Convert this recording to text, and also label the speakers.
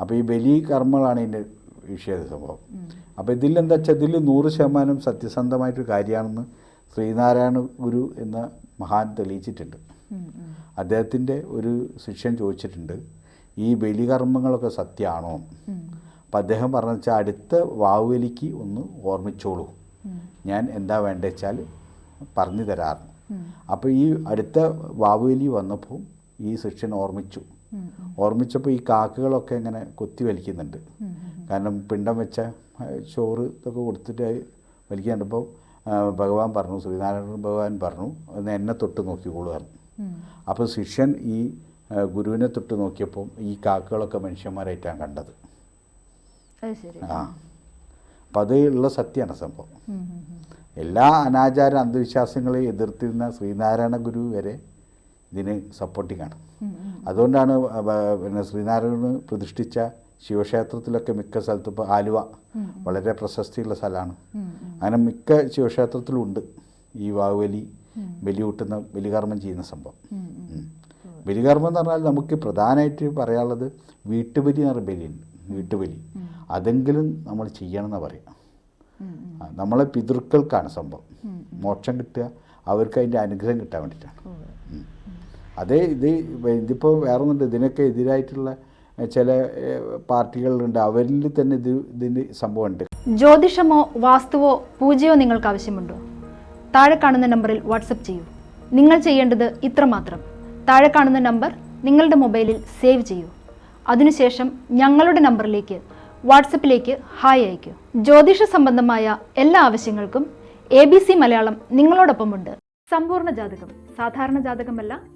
Speaker 1: അപ്പോൾ ഈ ബലി കർമ്മങ്ങളാണ് ഇതിന്റെ വിഷയ സംഭവം. അപ്പോൾ ഇതിലെന്താ വെച്ചാൽ ഇതിൽ നൂറ് ശതമാനം സത്യസന്ധമായിട്ടൊരു കാര്യമാണെന്ന് ശ്രീനാരായണ ഗുരു എന്ന മഹാൻ തെളിയിച്ചിട്ടുണ്ട്. അദ്ദേഹത്തിന്റെ ഒരു ശിഷ്യൻ ചോദിച്ചിട്ടുണ്ട് ഈ ബലികർമ്മങ്ങളൊക്കെ സത്യമാണോ അപ്പം അദ്ദേഹം പറഞ്ഞു വെച്ചാൽ അടുത്ത വാവുവലിക്ക് ഒന്ന് ഓർമ്മിച്ചോളൂ. ഞാൻ എന്താ വേണ്ടത് വെച്ചാൽ പറഞ്ഞു തരാറുണ്ട് അപ്പോൾ ഈ അടുത്ത വാവുവലി വന്നപ്പോൾ ഈ ശിഷ്യൻ ഓർമ്മിച്ചു. ഓർമ്മിച്ചപ്പോൾ ഈ കാക്കകളൊക്കെ ഇങ്ങനെ കൊത്തി വലിക്കുന്നുണ്ട്. കാരണം പിണ്ടം വെച്ച ചോറ് ഇതൊക്കെ കൊടുത്തിട്ട് വലിക്കാൻ കണ്ടപ്പോൾ ഭഗവാൻ പറഞ്ഞു ശ്രീനാരായണ ഭഗവാൻ പറഞ്ഞു എന്നെ തൊട്ട് നോക്കിക്കോളൂ പറഞ്ഞു. അപ്പോൾ ശിഷ്യൻ ഈ ഗുരുവിനെ തൊട്ട് നോക്കിയപ്പോൾ ഈ കാക്കകളൊക്കെ മനുഷ്യന്മാരായിട്ടാണ് കണ്ടത്. ആ. അപ്പം അത് ഉള്ള സത്യമാണ് സംഭവം. എല്ലാ അനാചാര അന്ധവിശ്വാസങ്ങളെയും എതിർത്തിരുന്ന ശ്രീനാരായണ ഗുരു വരെ ഇതിന് സപ്പോർട്ടിങ്ങാണ് ആണ് അതുകൊണ്ടാണ് പിന്നെ ശ്രീനാരായണ പ്രതിഷ്ഠിച്ച ശിവക്ഷേത്രത്തിലൊക്കെ മിക്ക സ്ഥലത്തും ഇപ്പോൾ ആലുവ വളരെ പ്രശസ്തിയുള്ള സ്ഥലമാണ്. അങ്ങനെ മിക്ക ശിവക്ഷേത്രത്തിലും ഉണ്ട് ഈ വാവുവലി ബലി കൂട്ടുന്ന ബലികർമ്മം ചെയ്യുന്ന സംഭവം. ബലികർമ്മം എന്ന് പറഞ്ഞാൽ നമുക്ക് പ്രധാനമായിട്ട് പറയാനുള്ളത് വീട്ടുബലി എന്ന് പറഞ്ഞ ബലിയുണ്ട്. വീട്ടുബലി. അതെങ്കിലും നമ്മൾ ചെയ്യണം എന്നാണ് പറയാം നമ്മളെ പിതൃക്കൾക്കാണ് സംഭവം. മോക്ഷം കിട്ടുക അവർക്ക് അതിന്റെ അനുഗ്രഹം കിട്ടാൻ വേണ്ടിയിട്ടാണ്. അതേ ഇത് ഇതിപ്പോൾ വേറെ ഒന്നുണ്ട് ഇതിനൊക്കെ എതിരായിട്ടുള്ള ചില പാർട്ടികളുണ്ട് അവരിൽ തന്നെ ഇത് ഇതിന് സംഭവമുണ്ട്
Speaker 2: ജ്യോതിഷമോ വാസ്തുവോ പൂജയോ നിങ്ങൾക്ക് ആവശ്യമുണ്ടോ? താഴെ കാണുന്ന നമ്പറിൽ വാട്സപ്പ് ചെയ്യൂ. നിങ്ങൾ ചെയ്യേണ്ടത് ഇത്രമാത്രം. താഴെ കാണുന്ന നമ്പർ നിങ്ങളുടെ മൊബൈലിൽ സേവ് ചെയ്യൂ. അതിനുശേഷം ഞങ്ങളുടെ നമ്പറിലേക്ക് വാട്സപ്പിലേക്ക് ഹായ് അയയ്ക്കൂ. ജ്യോതിഷ സംബന്ധമായ എല്ലാ ആവശ്യങ്ങൾക്കും എ ബി സി മലയാളം നിങ്ങളോടൊപ്പമുണ്ട്. സമ്പൂർണ ജാതകം. സാധാരണ ജാതകമല്ല